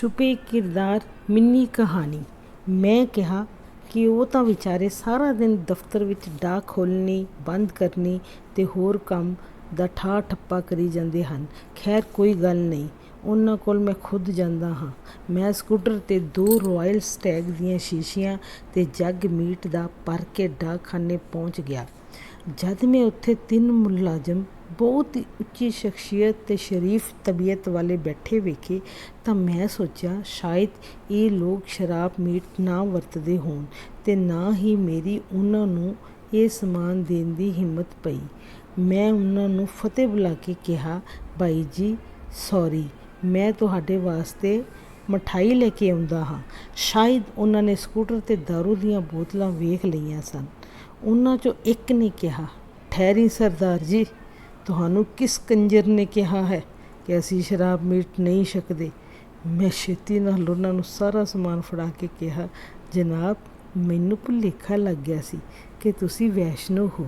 ਛੁਪੇ ਕਿਰਦਾਰ, ਮਿੰਨੀ ਕਹਾਣੀ। ਮੈਂ ਕਿਹਾ ਕਿ ਉਹ ਤਾਂ ਵਿਚਾਰੇ ਸਾਰਾ ਦਿਨ ਦਫ਼ਤਰ ਵਿੱਚ ਡਾਕ ਖੋਲ੍ਹਣੀ ਬੰਦ ਕਰਨੀ ਅਤੇ ਹੋਰ ਕੰਮ ਦਾ ਠਾਹ ਠੱਪਾ ਕਰੀ ਜਾਂਦੇ ਹਨ। ਖੈਰ, ਕੋਈ ਗੱਲ ਨਹੀਂ। ਉਹਨਾਂ ਕੋਲ ਮੈਂ ਖੁਦ ਜਾਂਦਾ ਹਾਂ। ਮੈਂ ਸਕੂਟਰ 'ਤੇ ਦੋ ਰਾਇਲ ਸਟੈਗ ਦੀਆਂ ਸ਼ੀਸ਼ੀਆਂ ਅਤੇ ਜੱਗ ਮੀਟ ਦਾ ਭਰ ਕੇ ਡਾਕਖਾਨੇ ਪਹੁੰਚ ਗਿਆ। ਜਦ ਮੈਂ ਉੱਥੇ ਤਿੰਨ ਮੁਲਾਜ਼ਮ ਬਹੁਤ ਹੀ ਉੱਚੀ ਸ਼ਖਸੀਅਤ ਅਤੇ ਸ਼ਰੀਫ ਤਬੀਅਤ ਵਾਲੇ ਬੈਠੇ ਵੇਖੇ, ਤਾਂ ਮੈਂ ਸੋਚਿਆ, ਸ਼ਾਇਦ ਇਹ ਲੋਕ ਸ਼ਰਾਬ ਮੀਟ ਨਾ ਵਰਤਦੇ ਹੋਣ ਅਤੇ ਨਾ ਹੀ ਮੇਰੀ ਉਹਨਾਂ ਨੂੰ ਇਹ ਸਮਾਨ ਦੇਣ ਦੀ ਹਿੰਮਤ ਪਈ। ਮੈਂ ਉਹਨਾਂ ਨੂੰ ਫਤਿਹ ਬੁਲਾ ਕੇ ਕਿਹਾ ਬਾਈ ਜੀ, ਸੌਰੀ, ਮੈਂ ਤੁਹਾਡੇ ਵਾਸਤੇ ਮਠਾਈ ਲੈ ਕੇ ਆਉਂਦਾ ਹਾਂ। ਸ਼ਾਇਦ ਉਹਨਾਂ ਨੇ ਸਕੂਟਰ 'ਤੇ ਦਾਰੂ ਦੀਆਂ ਬੋਤਲਾਂ ਵੇਖ ਲਈਆਂ ਸਨ। ਉਹਨਾਂ 'ਚੋਂ ਇੱਕ ਨੇ ਕਿਹਾ, ਠਹਿਰੀ ਸਰਦਾਰ ਜੀ, ਤੁਹਾਨੂੰ ਕਿਸ ਕੰਜਰ ਨੇ ਕਿਹਾ ਹੈ ਕਿ ਅਸੀਂ ਸ਼ਰਾਬ ਮੀਟ ਨਹੀਂ ਛਕਦੇ ਮੈਂ ਛੇਤੀ ਨਾਲ ਉਹਨਾਂ ਨੂੰ ਸਾਰਾ ਸਮਾਨ ਫੜਾ ਕੇ ਕਿਹਾ, ਜਨਾਬ, ਮੈਨੂੰ ਭੁਲੇਖਾ ਲੱਗ ਗਿਆ ਸੀ ਕਿ ਤੁਸੀਂ ਵੈਸ਼ਨੋ ਹੋ।